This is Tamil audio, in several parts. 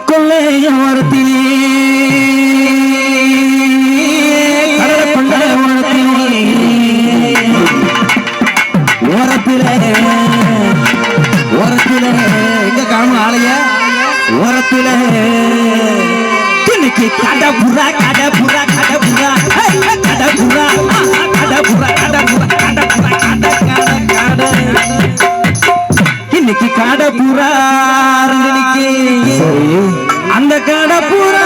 கடற்கொள்ளை ஓரத்திலே கடற்கொள்ளை ஓரத்திலே ஓரத்திலே. எங்க காணும் ஆலைய ஓரத்திலே. இன்னைக்கு கடபுரா கடபுரா கடபுரா கடபுரா கடபுரா கடப்புறா கடப்புறா கட இன்னைக்கு கடப்புறா இன்னைக்கு அந்த கடப்புறா கடப்புறா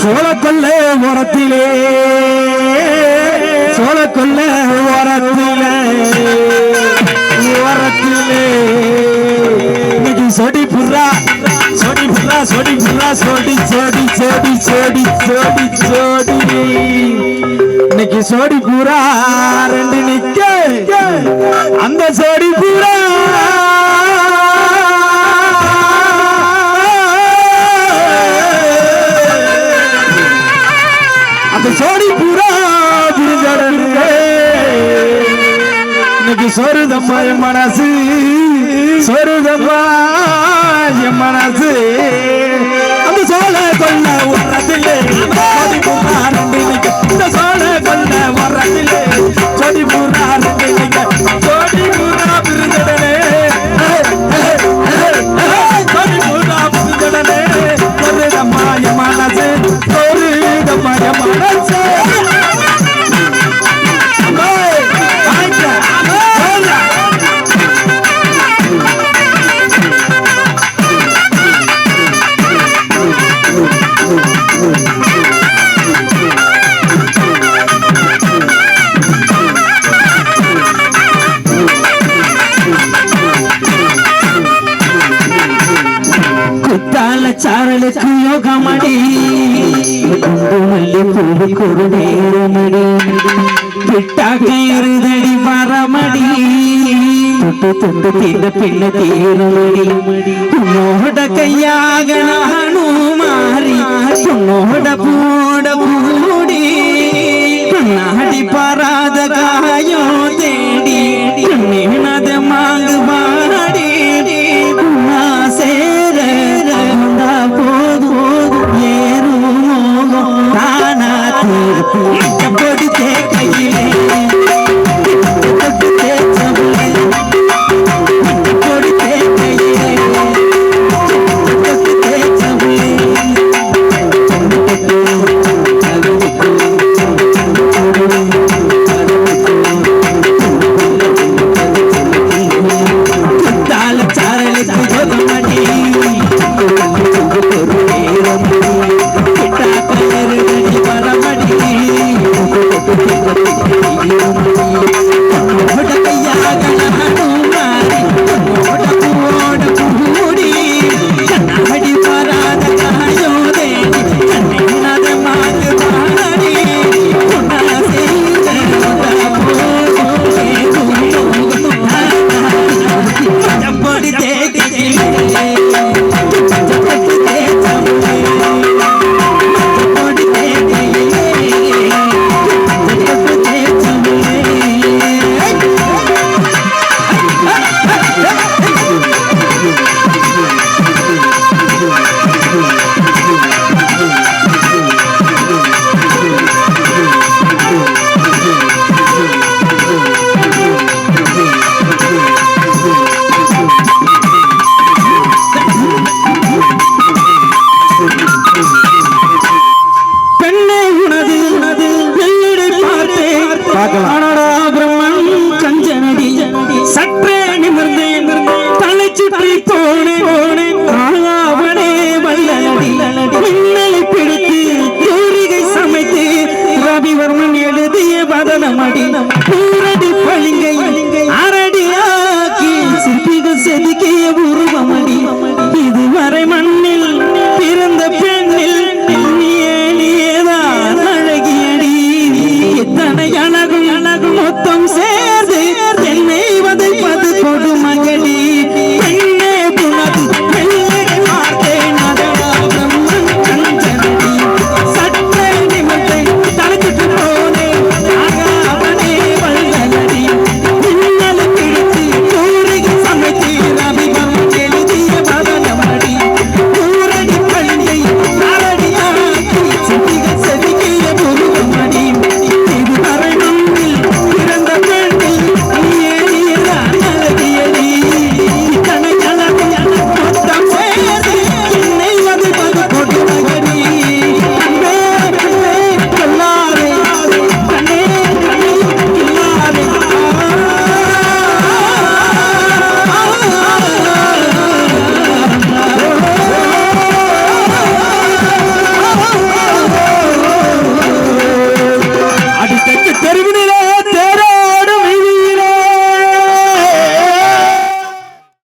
சோழக்கொல்ல ஓரத்திலே சோழக்கொல்ல ஓரத்திலே ஓரத்திலே. இன்னைக்கு சொடி புறா சொடி புறா சொடி புறா சொடி சொடி சொடி சொடி சொடி சொடி இன்னைக்கு சோடி பூரா ரெண்டு நிக்க அந்த சோடி பூரா அந்த சோடி பூரா இன்னைக்கு சொருதம்மா என் மனசு சொருதம்மா என் மனசு മലച്ചാറലക്ക് യോഗമടി. കുന്തുമല്ലി കുറുകുറു നേരമടി. വിട്ടാ കയറുതടി പറമടി. തൊട്ട് തൊട്ട് തീരെ പിന്നെ തീരുമടി. ഉന്നോട കയ്യാകണു മാറി ഉന്നോട പൂട പൂടി കണ്ണാടി പാരാതകാ கொடுத்தே கையிலே. உருவமடி. இதுவரை மண்ணில் பிறந்த பெண்ணில் ஏனியேதான் அழகியடி. எத்தனை அழகும் அழகும் மொத்தம் சேர்ந்து என்னை வதைப்பது கொடுமகன்